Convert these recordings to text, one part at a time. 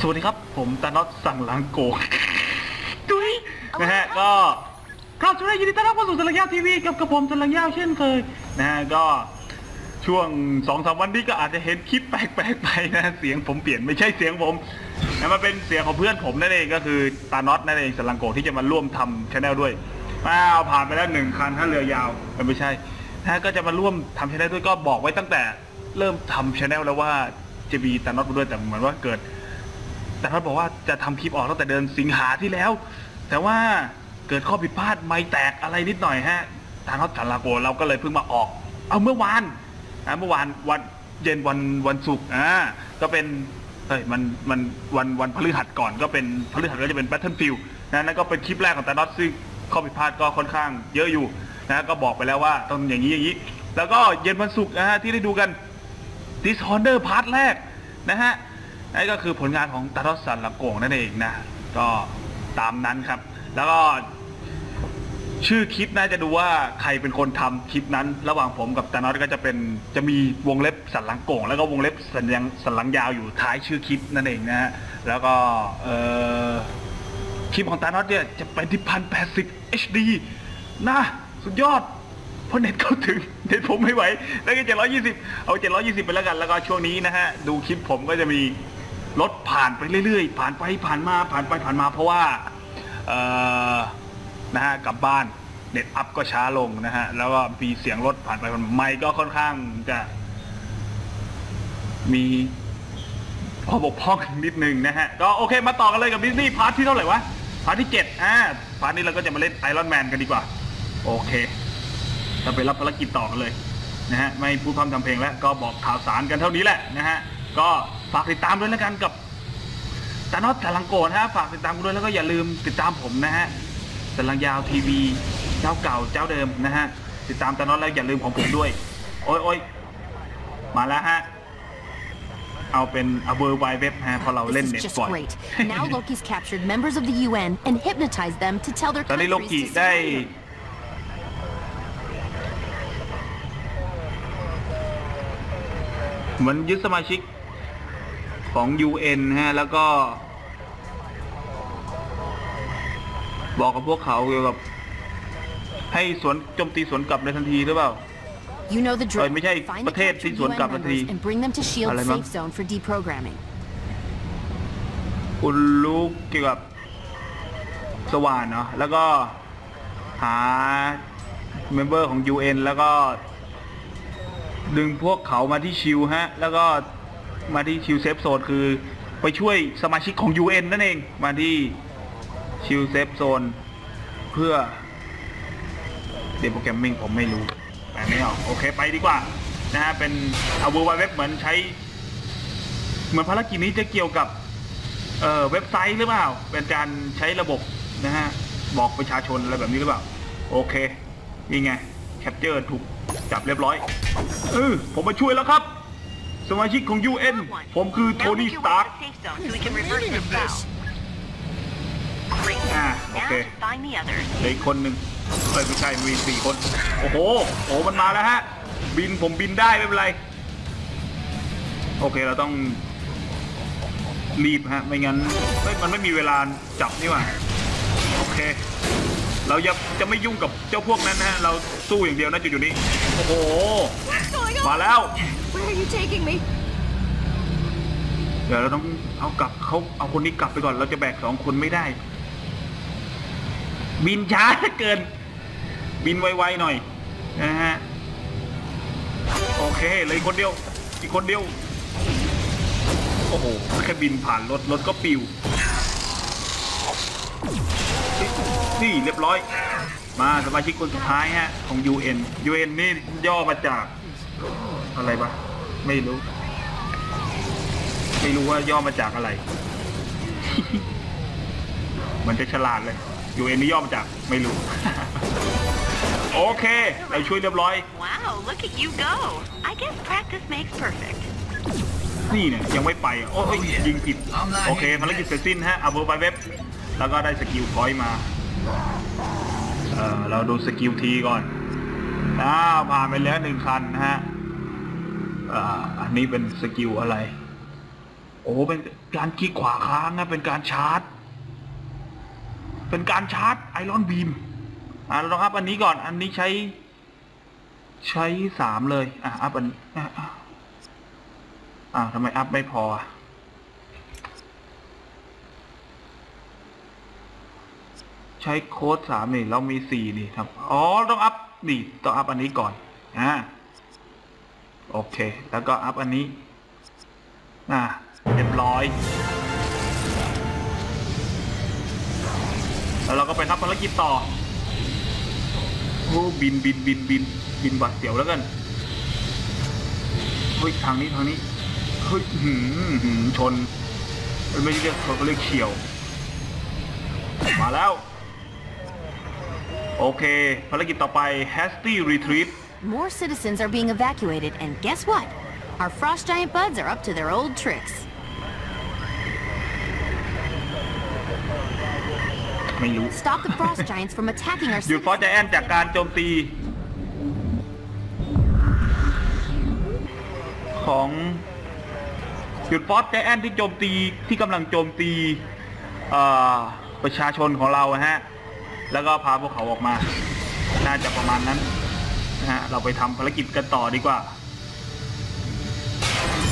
สวัสดีครับ ผมตาน็อตสั่งหลังโกงดุยนะฮะก็ครับสวัสดียินดีต้อนรับเข้าสู่สลังยาวทีวีกับกับผมสลังยาวเช่นเคยนะฮะก็ช่วงสองสามวันนี้ก็อาจจะเห็นคลิปแปลกๆไปนะเสียงผมเปลี่ยนไม่ใช่เสียงผมนะมันเป็นเสียงของเพื่อนผมนั่นเองก็คือตาน็อตนั่นเองสลังโกที่จะมาร่วมทำชาแนลด้วยอ้าวผ่านไปแล้วหนึ่งคันถ้าเรือยาวเอ้ยไม่ใช่นะฮะก็จะมาร่วมทำชาแนลด้วยก็บอกไว้ตั้งแต่เริ่มทำชาแนลแล้วว่าจะมีตาน็อตมาด้วยแต่เหมือนว่าเกิด แต่เขาบอกว่าจะทำคลิปออกตั้งแต่เดือนสิงหาที่แล้ว แต่ว่าเกิดข้อผิดพลาดไม่แตกอะไรนิดหน่อยฮะ ทางเขาสาราโกเราก็เลยเพิ่งมาออก เอาเมื่อวานนะเมื่อวานวันเย็นวันวันศุกร์อ่าก็เป็นเฮ้ยมันมันวันวันพฤหัสก่อนก็เป็นพฤหัสก็จะเป็น Battlefield นะนั่นก็เป็นคลิปแรกของตานอตซึ่งข้อผิดพลาดก็ค่อนข้างเยอะอยู่นะก็บอกไปแล้วว่าต้องอย่างนี้อย่างนี้ แล้วก็เย็นวันศุกร์นะฮะที่ได้ดูกัน Dishonor พาร์ทแรกนะฮะ นั่นก็คือผลงานของตารอสสันละโกงนั่นเองนะ ก็ตามนั้นครับ แล้วก็ชื่อคลิปน่าจะดูว่าใครเป็นคนทำคลิปนั้น ระหว่างผมกับตานอสก็จะเป็นจะมีวงเล็บสันหลังโก่ง แล้วก็วงเล็บสันยังสันหลังยาวอยู่ท้ายชื่อคลิปนั่นเองนะฮะแล้วก็เออคลิปของตานอสเนี่ยจะเป็นที่พันแปดสิบ HD นะสุดยอด เพราะเน็ตเข้าถึงเน็ตผมไม่ไหว แล้วก็เจ็ดร้อยยี่สิบเอาเจ็ดร้อยยี่สิบไปแล้วกัน แล้วก็ช่วงนี้นะฮะดูคลิปผมก็จะมี รถผ่านไปเรื่อยๆ ผ่านไปผ่านมาผ่านไปผ่านมา เพราะว่าเออนะฮะกลับบ้านเน็ตอัพก็ช้าลงนะฮะ แล้วก็มีเสียงรถผ่านไปผ่านมาไม่ก็ค่อนข้างจะมีพอบกพร่องนิดนึงนะฮะ ก็โอเคมาต่อกันเลยกับดิสนีย์พาร์ทที่เท่าไหร่วะ พาร์ทที่เจ็ดอ่าพาร์ทนี้เราก็จะมาเล่นไอรอนแมนกันดีกว่า โอเคเราไปรับภารกิจต่อกันเลยนะฮะ ไม่พูดพร่ำทำเพลงแล้ว ก็บอกข่าวสารกันเท่านี้แหละนะฮะ ก็ฝากติดตามด้วยแล้วกันกับตานอตสลังโกนะฮะฝากติดตามกันด้วยแล้วก็อย่าลืมติดตามผมนะฮะสลังยาวทีวีเจ้าเก่าเจ้าเดิมนะฮะติดตามตานอตแล้วอย่าลืมของผมด้วย โอ้ยโอ้ยมาแล้วฮะเอาเป็นอเวอร์ไวเว็บฮะเพอเราเล่น This เน็ is ต just บ่อย great. Now Loki's captured members of the UN and hypnotized them to tell their ตอนนี้โล countries กิ to ได้ surrender. เหมือนยึดสมาชิก ของ UN ฮะ แล้วก็ บอกกับพวกเขาเกี่ยวกับ ให้สวนโจมตีสวนกลับในทันทีหรือเปล่า You know the เอ้ย drill. ไม่ใช่ Find ป the ระเทศที่ captured สวน UN กลับทันที members and bring them to Shield อะไรมั้ง safe zone for deprogramming. คุณรู้เกี่ยวกับสว่านเนาะแล้วก็หาเมมเบอร์ของ UN แล้วก็ ดึงพวกเขามาที่ชิวฮะ แล้วก็ มาที่ชิวเซฟโซนคือไปช่วยสมาชิกของ UN นั่นเอง มาที่ชิวเซฟโซนเพื่อเดโปรแกรมมิ่งผมไม่รู้แต่ไม่เอาโอเคไปดีกว่า นะฮะ เป็นเอาเวอร์ไวเว็บเหมือนใช้ เหมือนภารกิจนี้จะเกี่ยวกับเอ่อเว็บไซต์หรือเปล่า เป็นการใช้ระบบนะฮะ บอกประชาชนอะไรแบบนี้หรือเปล่า โอเค นี่ไง แคปเจอร์ถูกจับเรียบร้อยเออผมมาช่วยแล้วครับ สมาชิกของ UN ผมคือโท Now นี่ make ส your ตา way ร์ to the safe zone so we can reverse this bow. Great. Ah, Now okay. to find the others. เหลืออีกคนหนึ่งเอ้ยไม่ใช่มีสี่คน โอ้โห โอ้โหมันมาแล้วฮะ บินผมบินได้ไม่เป็นไร โอเคเราต้องรีบฮะ ไม่งั้นเฮ้ยมันไม่มีเวลาจับนี่หว่า โอเค เราจะจะไม่ยุ่งกับเจ้าพวกนั้นนะฮะ เราสู้อย่างเดียวนะจุดอยู่นี้ โอ้โห มาแล้ว Where are you taking me? เดี๋ยวเราต้องเอากลับเขาเอาคนนี้กลับไปก่อน เราจะแบกสองคนไม่ได้ บินช้าเกิน บินไวๆหน่อยนะฮะ โอเคเลยคนเดียว อีกคนเดียว โอ้โห แค่บินผ่านรถ รถก็ปิว นี่เรียบร้อย มาสมาชิกคนสุดท้ายฮะ ของ UN UN นี่ย่อมาจากอะไรปะ ไม่รู้ ไม่รู้ว่าย่อมาจากอะไร มันจะฉลาดเลย UN นี่ย่อมาจากไม่รู้ โอเค เราช่วยเรียบร้อย Wow, look at you go. I guess practice makes perfect. นี่เนี่ยยังไม่ไปอะโอ้ยยิงผิด โอเคภารกิจเสร็จสิ้นฮะเอาเบอร์ไปเว็บ แล้วก็ได้สกิลพอยต์มา เออเราดูสกิลทีก่อนอ้าวผ่านไปแล้วหนึ่งคันนะฮะ อันนี้เป็นสกิลอะไร โอ้เป็นการคลิกขวาค้างนะเป็นการชาร์จ เป็นการชาร์จไอรอนบีมอ่าเราต้องอัพอันนี้ก่อนอันนี้ใช้ ใช้สามเลย อะอัพอันอะอะอ่าทำไมอัพไม่พอใช้โค้ดสามนี่ เรามีสี่นี่ครับ อ๋อ ต้องอัพนี่ ต้องอัพอันนี้ก่อน อ่า โอเค แล้วก็อัพอันนี้อ่าเรียบร้อย แล้วเราก็ไปทำภารกิจต่อโอ้บินบินบินบินบินหวัดเสียวแล้วกันเฮ้ยทางนี้ทางนี้เฮ้ยหืมหืมชนเอ้ยไม่ใช่เรียกชนเขาเรียกเฉียว มาแล้ว โอเค ภารกิจต่อไป Hasty Retreat More citizens are being evacuated, and guess what? Our frost giant buds are up to their old tricks. ไม่รู้ Stop the frost giants from attacking our หยุดฟอส citizens. ใจแอนจากการโจมตี ของหยุดฟอสใจแอนที่โจมตีที่กำลังโจมตีเอ่อประชาชนของเราอะฮะ แล้วก็พาพวกเขาออกมา น่าจะประมาณนั้น นะฮะ เราไปทำภารกิจกันต่อดีกว่า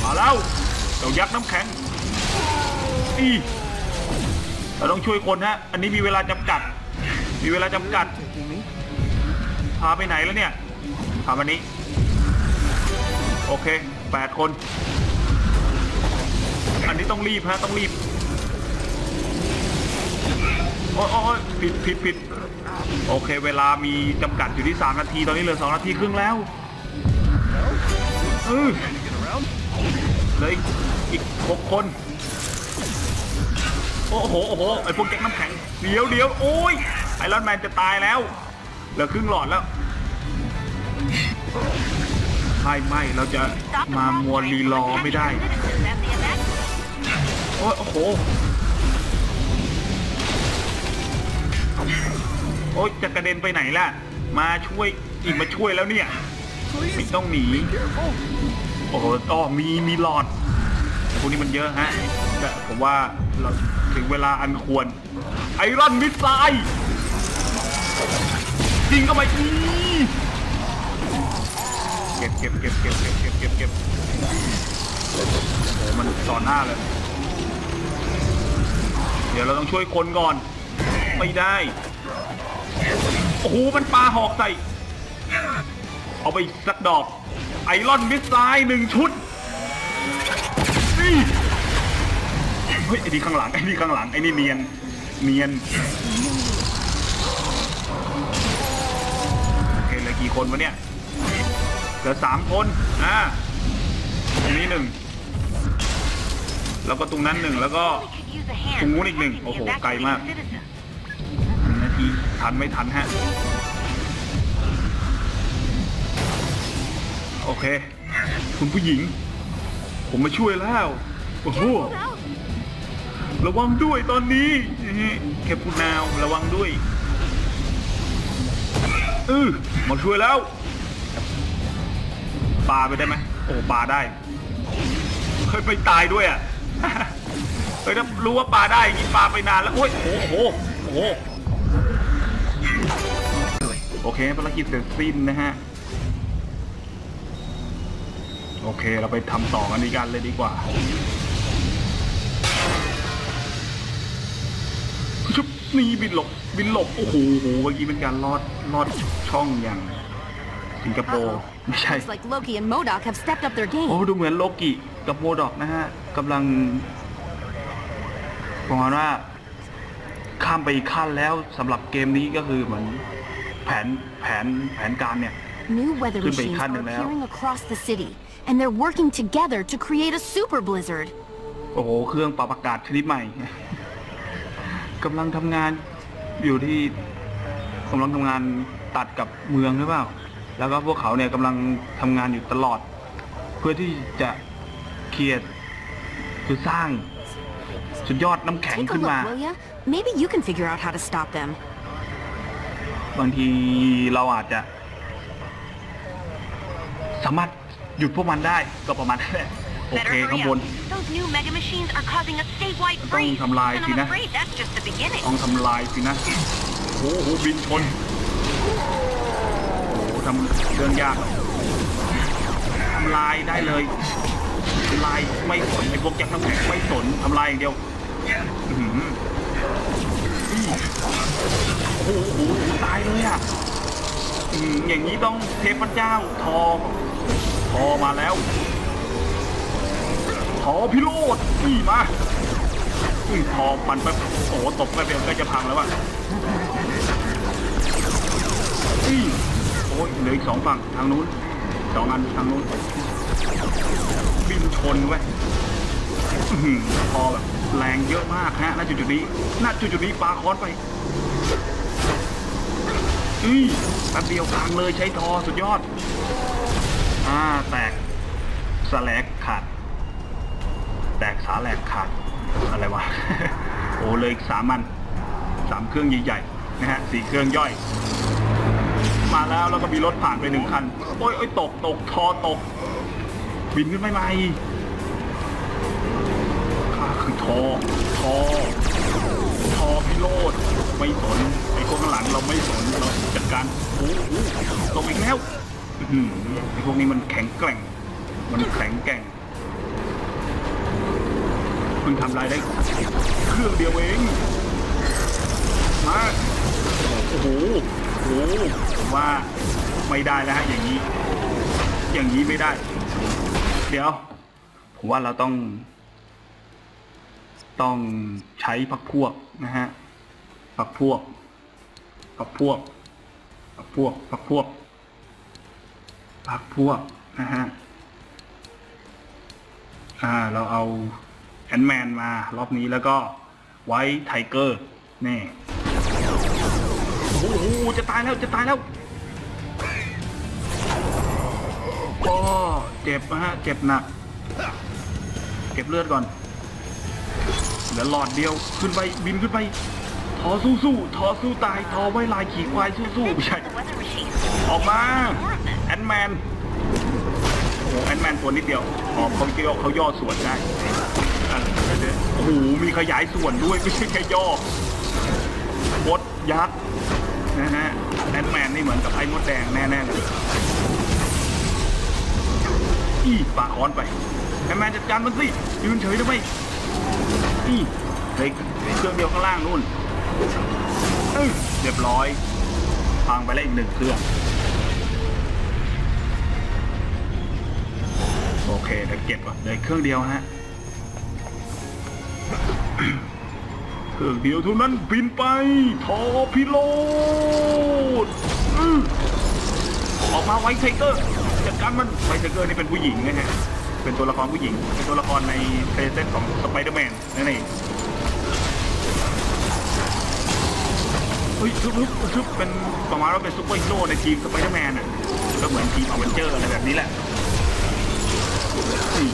มาแล้วเจ้ายักษ์น้ำแข็งอีเราต้องช่วยคนฮะ อันนี้มีเวลาจำกัด มีเวลาจำกัด พาไปไหนแล้วเนี่ย พามานี้ โอเคแปดคน อันนี้ต้องรีบฮะ ต้องรีบ โอ้ยโอ้ยผิดผิดผิดโอเค เวลามีจำกัดอยู่ที่สามนาที ตอนนี้เหลือสองนาทีครึ่งแล้วเออเลืออีกหกคน โอ้โห โอ้โห ไอพวกแก๊งน้ำแข็ง เดี๋ยวเดี๋ยวโอ้ย ไอรอนแมนจะตายแล้ว เหลือครึ่งหลอดแล้ว ไม่ไม่ เราจะมามัวรีรอไม่ได้ โอ้โห โอ้ยจะกระเด็นไปไหนล่ะ มาช่วยอีกมาช่วยแล้วเนี่ยไม่ต้องหนี โอ้โหอ๋อมีมีหลอดพวกนี้มันเยอะฮะแต่ผมว่าเราถึงเวลาอันควร ไอรอนมิสไซล์ยิงเข้าไปอีเก็บเก็บเก็บเก็บเก็บเก็บเก็บเก็บโอ้มันต่อหน้าเลย เดี๋ยวเราต้องช่วยคนก่อน ไม่ได้ โอ้โห มันปลาหอกใส่ เอาไปสักดอก ไอรอนมิสไซล์หนึ่งชุด นี่เฮ้ยไอ้นี่ข้างหลัง ไอ้นี่ข้างหลัง ไอ้นี่เนียน เนียนโอเคเหลือกี่คนวะเนี่ย เหลือสามคนอ่าตรงนี้หนึ่ง แล้วก็ตรงนั้นหนึ่ง แล้วก็ตรงนู้นอีกหนึ่ง โอ้โห ไกลมาก ทีทันไม่ทันฮะ โอเค คุณผู้หญิง ผมมาช่วยแล้ว โอ้โห ระวังด้วยตอนนี้แคปูนาวระวังด้วยเออมาช่วยแล้วปาไปได้ไหมโอ้ปาได้เคยไปตายด้วยอะเฮ้ยถ้ารู้ว่าปาได้อย่างนี้ปาไปนานแล้วโอ้ยโอ้โหโอ้โห โอเคภารกิจเสร็จสิ้นนะฮะ โอเคเราไปทำต่อกันดีกันเลยดีกว่าชุบนี่บินหลบบินหลบ โอ้โหเมื่อกี้เป็นการลอดลอดช่องอย่างสิงคโปร์ไม่ใช่ Looks like Loki and Modoc have stepped up their โอ้ game. ดูเหมือนโลกิกับโมดอกนะฮะกำลังประมาณว่าข้ามไปอีกขั้นแล้วสำหรับเกมนี้ก็คือเหมือน แผนแผนแผนการเนี่ย New weather Could be machines kind are of now. appearing across the city, and they're working together to create a super blizzard. โอ้โห เครื่องปรับอากาศชนิดใหม่ กำลังทำงานอยู่ที่กำลังทำงานตัดกับเมืองหรือเปล่า แล้วก็พวกเขาเนี่ยกำลังทำงานอยู่ตลอด เพื่อที่จะเครียดคือสร้างสุดยอดน้ำแข็ง Take a ขึ้นมา look, will ya? Maybe you can figure out how to stop them. บางทีเราอาจจะ สามารถหยุดพวกมันได้ก็ประมาณนั้นแหละโอ better Okay, hurry come up. on. Those new mega machines are causing a statewide Tông freeze, thầm lài and thì I'm nè. afraid that's just the beginning. ต้องทำลายสินะโอ้โหบินชนโอ้โหทำเรื่องยากทำลายได้เลยทำลายไม่สนไอ้พวกแจ็คน้ำแข็งไม่สนทำลายอย่างเดียวอื้อหือ โอ้โหโหโหตายเลยอะอืมอย่างนี้ต้องเทพเจ้าทอทอมาแล้วทอพิโรธนี่มาอืมพอมันไปโอ้ตกไปเดียวก็จะพังแล้วว่ะอืมโอ้ยเหลืออีกสองฝั่งทางนู้นสองอันทางนู้นบินชนไว้ยอื้อหือพอแบบแรงเยอะมากฮะณจุดจุดนี้ณจุดจุดนี้ปาค้อนไป อือแป๊บเดียวพังเลยใช้ทอสุดยอด อ่า แตกสแลกขาด แตกสาแหลกขาด อะไรวะ โอ้เลยสามันสามเครื่องใหญ่ๆนะฮะสี่เครื่องย่อย มาแล้วแล้วก็มีรถผ่านไปหนึ่งคัน โอ้ยโอ้ยตกตกทอตก บินขึ้นไม่ไหมข้าคือทอ ทอ ทอพิโรธไม่สน ไอ้คนข้างหลังเราไม่สนเราจัดการโอ้โหตกอีกแล้วไอ้พวกนี้มันแข็งแกร่ง มันแข็งแกร่งเพิ่งทำลายได้เครื่องเดียวเองมาโอ้โหโอ้โหผมว่าไม่ได้แล้วฮะอย่างนี้ อย่างนี้ไม่ได้ เดี๋ยวผมว่าเราต้อง ต้องใช้พักพวกนะฮะพักพวก พักพวกพักพวกพักพวกพักพวกนะฮะอ่าเราเอาแอนแมนมารอบนี้แล้วก็ไว้ไทเกอร์นี่โอ้โหจะตายแล้วจะตายแล้วก็เจ็บนะฮะเจ็บหนัก เก็บเลือดก่อนเหลือหลอดเดียวขึ้นไปบินขึ้นไป ทอสู้สู้ๆทอสู้ตายทอไว้ลายขี่ควายสู้สู้ๆไม่ใช่ ออกมาแอนแมนโอ้แอนแมนตัวนิดเดียวออกเขาย่อเขาย่อส่วนได้อะเดี๋ยวโอ้โหมีขยายส่วนด้วยไม่ใช่แค่ย่อมดยักษ์นะฮะแอนแมนนี่เหมือนกับไอ้มดแดงแน่ๆเลยอีปาค้อนไปแอนแมนจัดการมันสิยืนเฉยได้ไหมอีเหลยเครื่องเดียวข้างล่างนู่น เรียบร้อย พังไปแล้วอีกหนึ่งเครื่อง โอเคเดี๋ยวเก็บก่อนเลยเครื่องเดียวฮะ เครื่องเดียวเท่านั้นบินไป ทอพิโรดอื้อออกมาไวท์ไทเกอร์จัดการมันไวท์ไทเกอร์นี่เป็นผู้หญิงนะฮะ เป็นตัวละครผู้หญิง เป็นตัวละครในเพลย์เซนของสไปเดอร์แมนนั่นเอง ฮ้ยทึบทึบทึบเป็นประมาณว่าเป็นซูเปอร์ฮีโร่ในทีมสไปเดอร์แมนอะก็เหมือนทีมอเวนเจอร์อะไรแบบนี้แหละนี่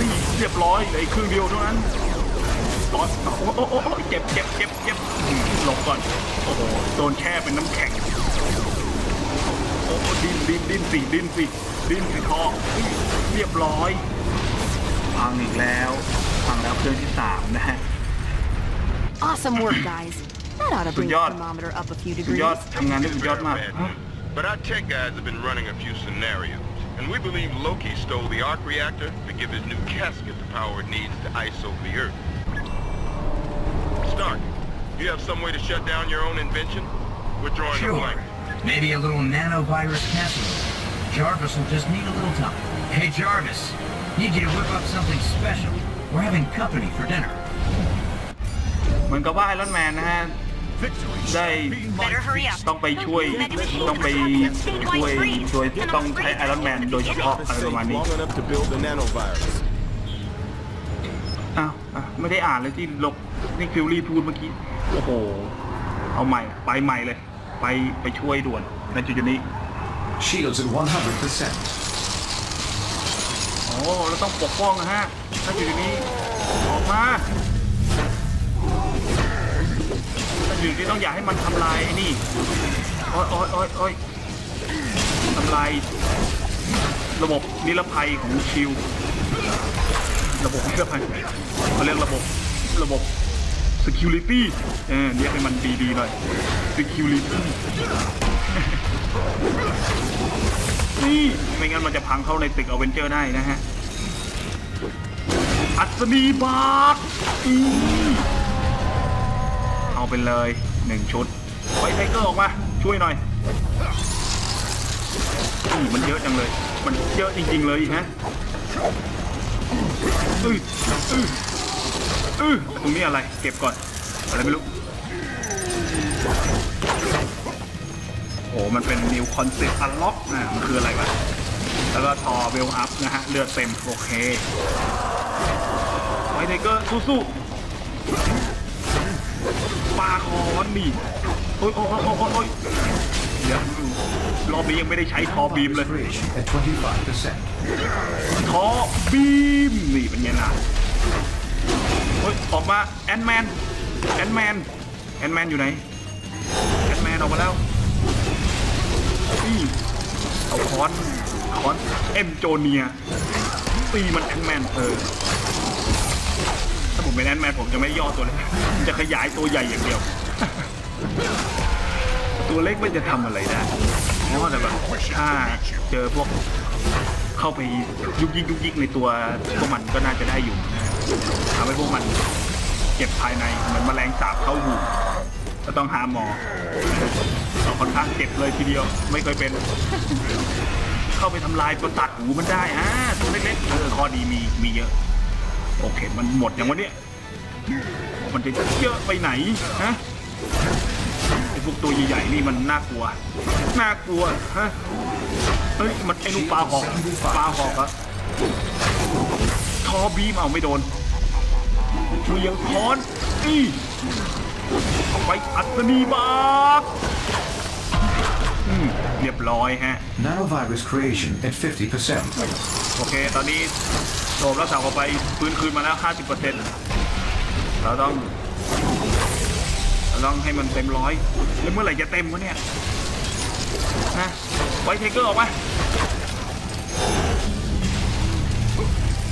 นี่เรียบร้อยเหลยครึ่งเดียวเท่านั้นตอนโอ้โอ้โอ้เจ็บเจ็บเจ็บเจ็บหลบก่อนโอ้โหโดนแช่เป็นน้ำแข็งโอ้ดิ้นดิ้นดิ้นสิดิ้นสิดิ้นสิทอเรียบร้อยพังอีกแล้วพังแล้วเครื่องที่สามนะฮะ Awesome work, guys. That ought to bring the Sunyot. thermometer up a few สุด degrees. ยอดทำงานได้สุดยอดมากฮะ But our tech guys have been running a few scenarios, and we believe Loki stole the arc reactor to give his new casket the power it needs to ice over the Earth. Stark, you have some way to shut down your own invention? We're drawing a Sure. blank. Maybe a little nanovirus casserole. Jarvis will just need a little time. Hey, Jarvis. Need you to whip up something special. We're having company for dinner. เหมือนกับว่าไอรอนแมนนะฮะได้ Better hurry up. ต้องไปช่วย Mega machines ต้องไป are causing a ช่วย statewide freeze, โดย and I'm ต้องใช้ afraid ไอรอนแมน that's โดยเฉพาะอะไรประมาณนี้ long enough to build the nanovirus. อ้าวอะไม่ได้อ่านเลยที่ลกนี่ฟิลลี่พูดเมื่อกี้ โอ้โห เอาใหม่ ไปใหม่เลย ไปไปช่วยด่วนในจุดๆนี้ Shields at 100%. โอ้เราต้องปกป้องนะฮะในจุดๆนี้ออกมา นจุดๆนี้ต้องอย่าให้มันทำลายไอ้นี่โอ้ยโอ้ยโอ้ยโอ้ยทำลายระบบนิรภัยของชิลระบบนิรภัยเขาเรียกระบบระบบ security เออเรียกให้มันดีๆหน่อย security นี่ไม่งั้นมันจะพังเข้าในตึกอเวนเจอร์ได้นะฮะ อัศนีบากอี ไปเลยหนึ่งชุดไว้ไทเกอร์ออกมาช่วยหน่อยอืมมันเยอะจังเลย มันเยอะจริง ๆเลยฮะอืออืออือตรงนี้อะไร เก็บก่อนอะไรไม่รู้โอ้มันเป็น new concept unlock อ่ามันคืออะไรวะแล้วก็ทอเวลอัพนะฮะ เลือดเต็ม โอเคไวไทเกอร์สู้ๆาคอนนี่โอ้ยโอ้ยโอ้ยโอ้ยเดี๋ยวรอบนี้ยังไม่ได้ใช้ทอบีมเลยทอบีมนี่เป็นไงล่ะเฮ้ยออกมาแอนแมนแอนแมนแอนแมนอยู่ไหนแอนแมนออกมาแล้วนี่เอาคอนคอนเอ็มโจเนียตีมันแอนแมนเออ ผมเป็นแอนแมนผมจะไม่ย่อตัวเลยจะขยายตัวใหญ่อย่างเดียว ตัวเล็กไม่จะทำอะไรได้เพราะว่าแต่แบบถ้าเจอพวกเข้าไปยุกยิกยุกยิกในตัวพวกมันก็น่าจะได้อยู่ทำให้พวกมันเจ็บภายในเหมือนแมลงสาบเข้าหูก็ต้องหาหมอเราค่อนข้างเจ็บเลยทีเดียว ไม่เคยเป็น เข้าไปทำลายประสาทหูมันได้อ่าตัวเล็กๆเออข้อดีมีมีเยอะ โอเค มันหมดอย่างวันนี้มันจะเยอะไปไหนฮะไอพวกตัวใหญ่ๆนี่มันน่ากลัว น่ากลัวฮะเฮ้ยมันไอ้นูนปลาหอกปลาหอกอะทอบีมเอาไม่โดนเวียงค้อนอีเอาไปอัศนีบาก เรียบร้อยฮะ Nanovirus creation at 50%. โอเค ตอนนี้โดมรักษาออกไปฟื้นคืนมาแล้ว 50%เราต้องเราต้องให้มันเต็มร้อยแล้วเมื่อไหร่จะเต็มวะเนี่ยนะไวท์เทเกอร์ออกมา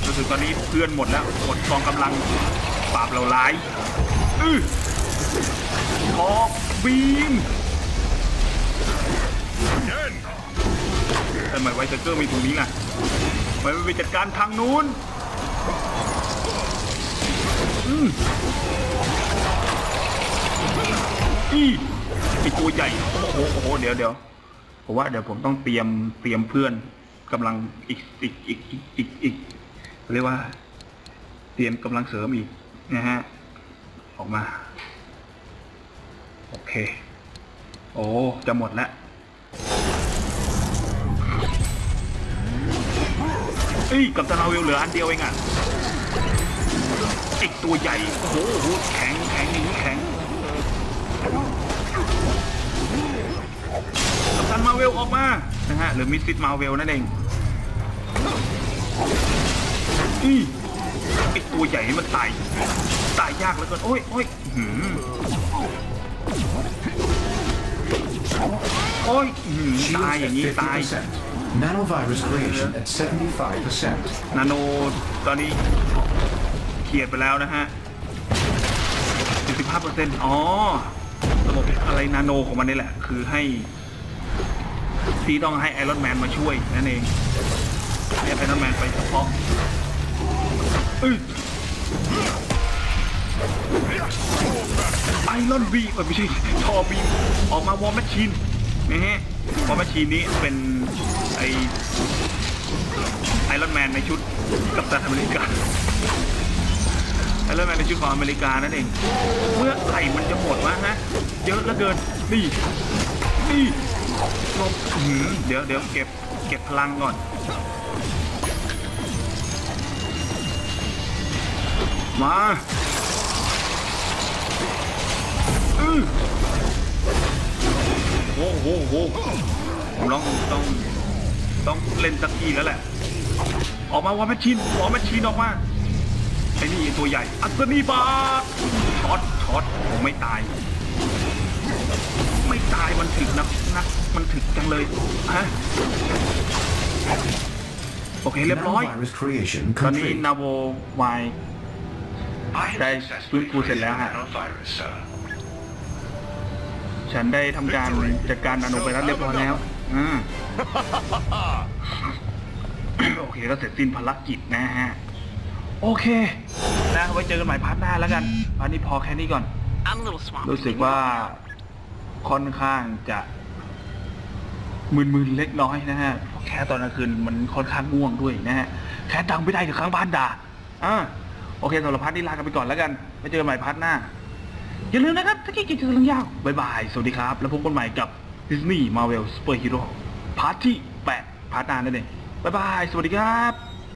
รู้สึกตอนนี้เพื่อนหมดแล้วหมดกองกำลังปราบเราร้าย อือขอบีม ทำไมไวเทเกอร์มีตรงนี้ล่ะทำไมไม่ไปจัดการทางนู้นอืมอีไอตัวใหญ่ โอ้โหโอ้โหเดี๋ยวเดี๋ยวผมว่าเดี๋ยวผมต้องเตรียมเตรียมเพื่อนกำลังอีกอีกอีกอีกอีกอีกเรียกว่า เตรียมกำลังเสริมอีกนะฮะออกมา โอเค โอ้จะหมดแล้ว เอ้ยกับตานาวิลเหลืออันเดียวเองอะไอตัวใหญ่โอ้โหแข็งแข็งอย่างนี้แข็งกับตันมาเวลออกมานะฮะหรือมิสซิสมาเวลนั่นเองอีไอตัวใหญ่มันตายตายยากเหลือเกินโอ้ยโอ้ยหืมโอ้ยหืมตายอย่างนี้ตาย Nanovirus creation at 75%. นาโนตอนนี้เขียดไปแล้วนะฮะ 75%อ๋อ ระบบอะไรนาโนของมันนี่แหละ คือให้ ที่ต้องให้ไอรอนแมนมาช่วยนั่นเองให้ไอรอนแมนไปเฉพาะเอ้ยไอรอนบีไม่ใช่ทอบีออกมาวอร์แมชชีน นะฮะวอร์แมชชีนี้เป็นไอไอรอนแมนในชุดกัปตันอเมริกาไอรอนแมนในชุดของอเมริกานั่นเอง เมื่อไหร่มันจะหมดวะฮะ เยอะเหลือเกิน นี่ นี่ลบเดี๋ยวเดี๋ยวเก็บ เก็บพลังก่อนมาอื้อ โอ้โหโอ้โหผมต้องต้องต้องเล่นสักทีแล้วแหละ ออกมาวอร์แมชชีนวอร์แมชชีนออกมาไอ้นี่ตัวใหญ่ อัศนีบาร์ช็อตช็อตผมไม่ตาย ไม่ตายมันถึกนะนักมันถึกจังเลยฮะโอเคเรียบร้อย Nanovirus creation ตอนนี้ complete. นาโววายได้ฟื้นฟูเสร็จแล้วฮะ ฉันได้ทำการจัดการนาโนไวรัสเรียบร้อยแล้วอ่าโอเคก็เสร็จสิ้นภารกิจนะฮะ โอเค นะไว้เจอกันใหม่พาร์ทหน้าแล้วกันพาร์ทนี้พอแค่นี้ก่อน I'm a little swamped. รู้สึกว่าค่อนข้างจะมึนๆเล็กน้อยนะฮะเพราะแค่ตอนกลางคืนมันค่อนข้างง่วงด้วยนะฮะ แค่ดังไม่ได้เดี๋ยวข้างบ้านด่าอ่าโอเคสำหรับพาร์ทนี้ลากันไปก่อนแล้วกันไว้เจอกันใหม่พาร์ทหน้า อย่าลืมนะครับ ถ้าคิดกินจะเรื่องยาวบายบาย สวัสดีครับ แล้วพบกันใหม่กับ Disney Marvel Super Hero พาร์ทที่ 8 พาร์ทหน้านั่นเองบายบาย สวัสดีครับ